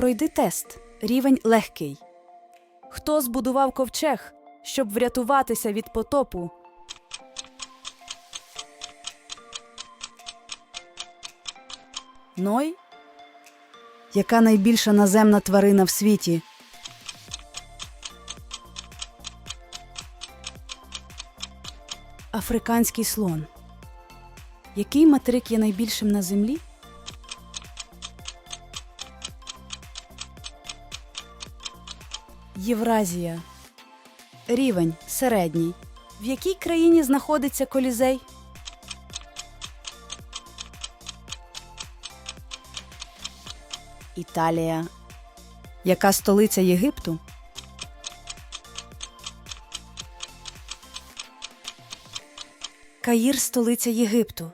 Пройди тест. Рівень легкий. Хто збудував ковчег, щоб врятуватися від потопу? Ной? Яка найбільша наземна тварина в світі? Африканський слон. Який материк є найбільшим на землі? Євразія. Рівень середній. В якій країні знаходиться колізей? Італія. Яка столиця Єгипту? Каїр столиця Єгипту.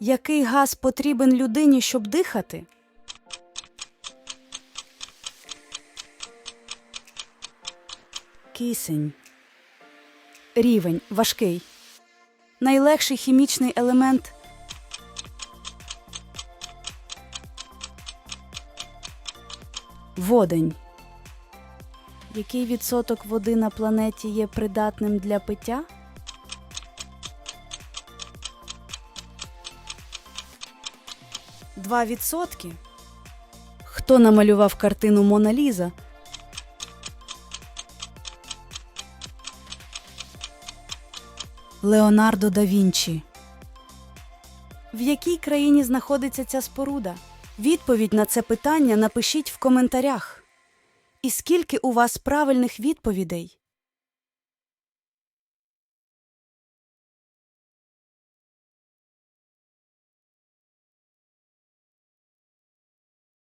Який газ потрібен людині, щоб дихати? Кисень. Рівень важкий. Найлегший хімічний елемент. Водень. Який відсоток води на планеті є придатним для пиття? Два відсотки. Хто намалював картину Мона Ліза? Леонардо да Вінчі. В якій країні знаходиться ця споруда? Відповідь на це питання напишіть в коментарях. І скільки у вас правильних відповідей?